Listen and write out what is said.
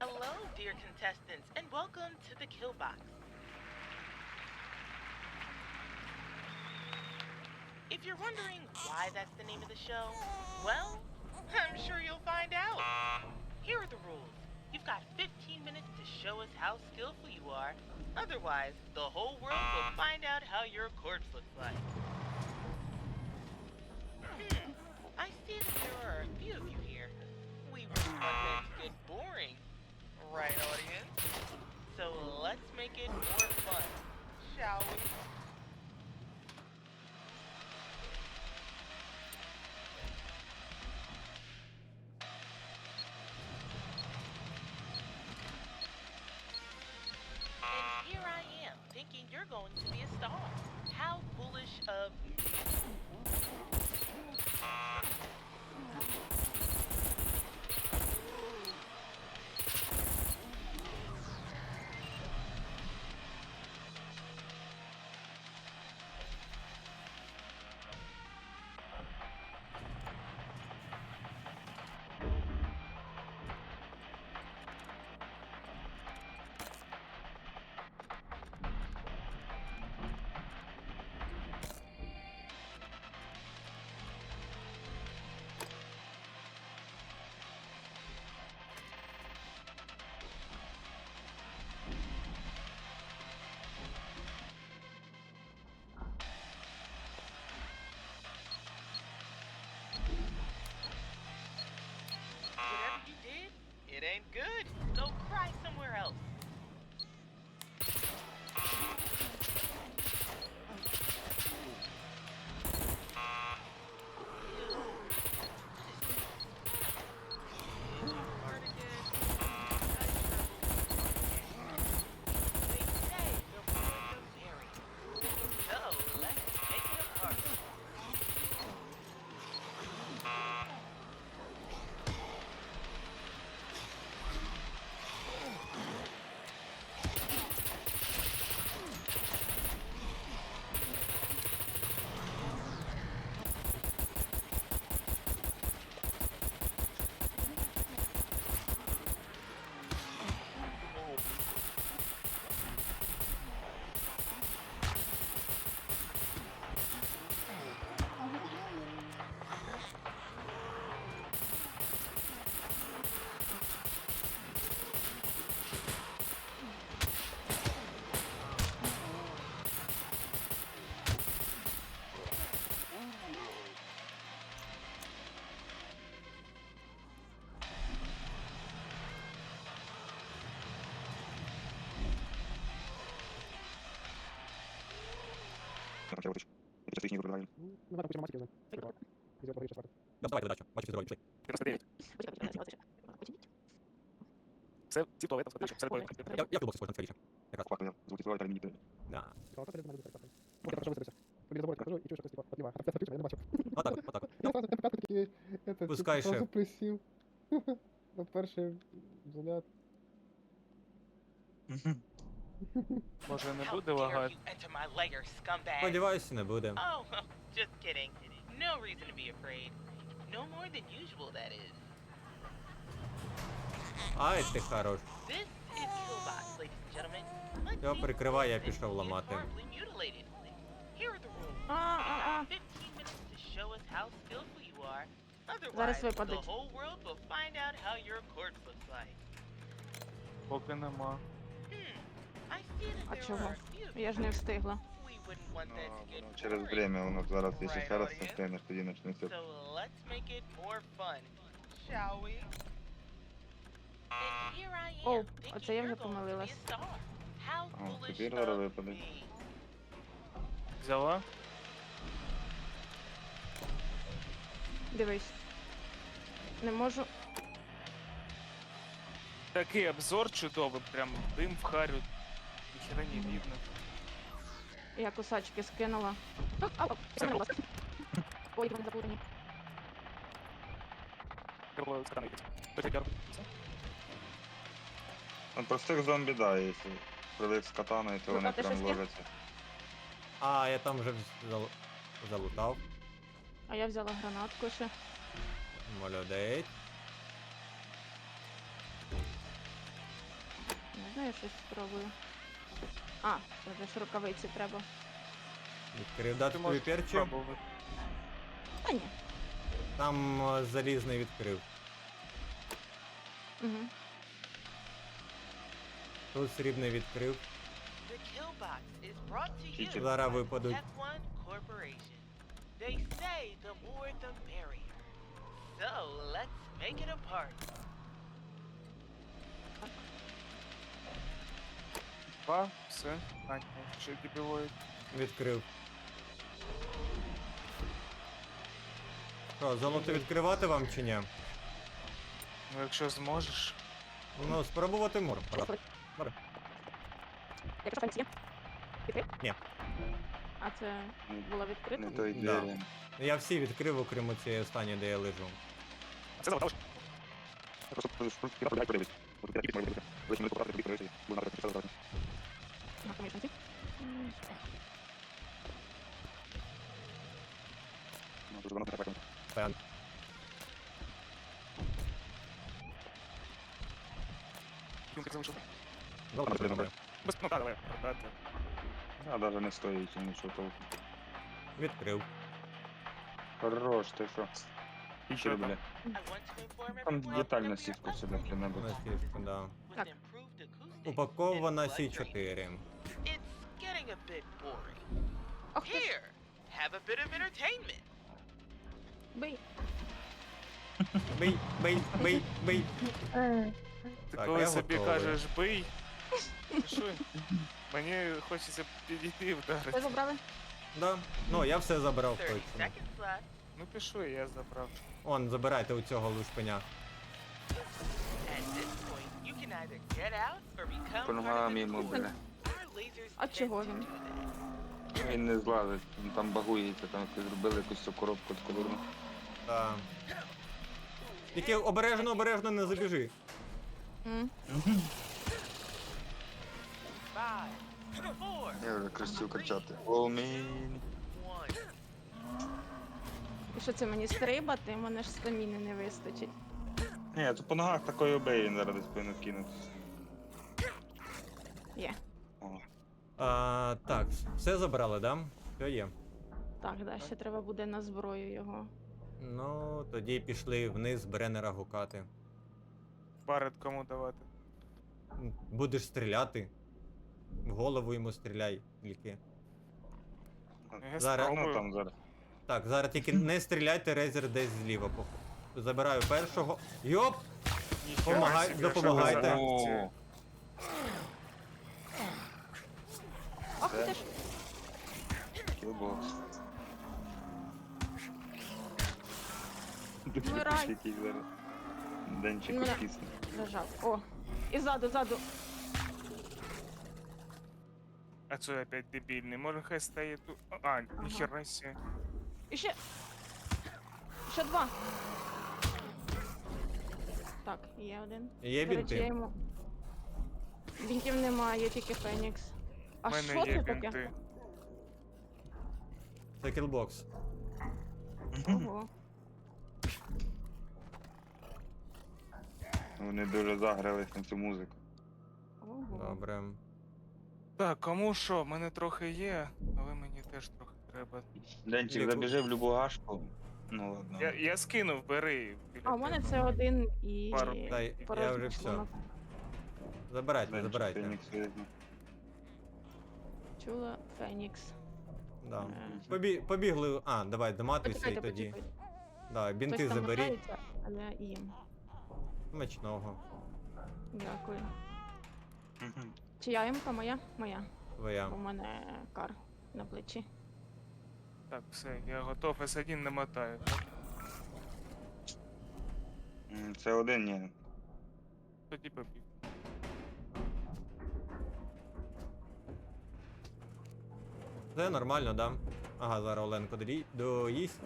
Hello, dear contestants, and welcome to the Kill Box. If you're wondering why that's the name of the show, well, I'm sure you'll find out. Here are the rules. You've got 15 minutes to show us how skillful you are. Otherwise, the whole world will find out how your corpse looks like. Hmm, I see that there are a few of you here. We really get boring. Right, audience? So let's make it more fun, shall we? вытащу. Это сейчас не выбрали. Ну, надо кучу математики уже. Прикольно. Везет поговорить шпарта. Да, давайте задачу. Бачите здоров'я, пішли. 99. Все, ці в туалет, там сходиш, все Я, я в клубок схожу на цікавіше. Якраз. Факт, я звуки сливаю, але мені Да. Сказала, що надо так. Вот я почав висадився. Побіг забору, кажу, і чую, що хтось типа підливає. А це включено, я не бачив. Отак, от, отак. от. Я сразу п'ятку такі, это, Пускай типу, шеф. сразу присів. На перший взгляд. Може не How буде dare лагати? you enter my lair, scumbag? Сподіваюся, не буде. Oh, just kidding. No reason to be afraid. No more than usual, that is. Ай, ти хорош. This is Killbox, ladies and gentlemen. Let's Його see прикриває, я who пішов is ламати. horribly mutilated. Here are the rules. А, а, а. 15 minutes to show us how skillful you are. Otherwise, Зараз the випадуть. whole world will find out how your corpse looks like. Поки нема. Hmm. А чого? Я ж не встигла. Ну, через время, воно зараз, якщо Right, ще раз audience? тоді почнеться. So let's make it more fun, shall we? And here I am, О, оце я вже помилилась. a star. How А, foolish тепер зараз of випаде. Взяла? Дивись. Не можу. Такий обзор чудовий, прям дим в харю. Ніхера не видно. Я кусачки скинула. Ой, вони заплутані. Крило з каналів. Точно, дякую. Все. Ну, простих зомбі, да, якщо привик з катаною, то вони прям щось є? ложаться. А, я там вже зал- залутав. А я взяла гранатку ще. Молодець. Можна я щось спробую? А, це ж рукавиці треба. Відкрив дати Ти тобі перчу. спробувати. Та ні. Там е, залізний відкрив. Угу. Тут срібний відкрив. The Killbox is brought to you Чуть-чуть. Зараз by випадуть. F1 Corporation. They say the more the merrier. So let's make it a party. Два, все. А, ні, ще дебілоїд. Відкрив. Що, золото відкривати вам чи ні? Ну якщо зможеш. Ну, спробувати можна. Якщо фенсі є? Відкрив? Ні. А це було відкрито? Не той Да. двері. Я всі відкрив, окрім цієї останньої, де я лежу. Це золото. Просто просто кидати, дай подивись. От я тільки подивився. Лише ми покажемо, тобі подивися. Буде написано, що на конечности. Стоян. Юм как завышил. Долго блин, блин. Быстро, ну да, давай. Да, да. А даже не стоит ничего толку. Открыл. Хорош, ты что? Еще, бля. Там детально сітку сюди принесли. Да. Так. Упакована C4. Getting a bit boring. Ох ти ж, Here, have a bit of entertainment. бий. Бий, бий, бий, бий. Ти Так, коли я собі готовий. кажеш бий. Що? Мені хочеться підійти і Ви вдарити. забрали? Да. Ну, я все забрав 30 точно. seconds left. Ну пішли, я забрав. Он, забирайте у цього лушпеня. At this point, you can either get out or become part of ногам the йому, crew. бля. А чого він? Він не злазить, він там багується, там зробили якусь цю коробку таку дурну. Да. Тільки обережно, обережно не забіжи. М, Five, four, Я вже крестів кричати. Олмін. one. І що це мені стрибати? У мене ж стаміни не вистачить. Ні, то по ногах такої він зараз десь повинен кинути. А, так, все забрали, да? Все є. Так, да, ще треба буде на зброю його. Ну, тоді пішли вниз Бреннера гукати. Барет кому давати. Будеш стріляти. В голову йому стріляй тільки. Я Зараз- ну спробую. там зараз. Так, зараз тільки не стріляйте, резер десь зліва. пох- Забираю першого. Йоп! Ніхера Помагай- собі, що допомагайте. за О, акція. Ах ти ж! кілбокс. Вмирай. Який зараз. Денчик Мене-. Лежав. О! І ззаду, ззаду. А це опять дебільний. Може хай стає тут. А, ніхера сі. І ще. Ще два. Так, є один. Є До речі, я бінти. йому. Бінтів немає, тільки Фенікс. А У що мене це є таке? бінти. Це кілбокс. Ого. Вони дуже загрались на цю музику. Ого. Добре. Так, кому що? В мене трохи є, але мені теж трохи треба. Денчик Ліку. забіжи в любу гашку. Ну ладно. Я, я скинув, бери. А у мене це один і. Пару. Та й- я порожній вже все. шлунок. Забирайте, Денчик, забирайте. Чула Фенікс. Да. Е, Побі... Побігли. А, давай, доматуйся і Почекайте, тоді. почекайте. Да, бінти Хтось там заберіть. мотається, але їм. Смачного. Дякую. Мгм. Чия імка моя? Моя. Твоя. У мене кар на плечі. Так, все, я готов. С1 не мотаю. М, Це один, ні. Тоді побіг. Це нормально, да? Ага, зараз Оленко доїсть.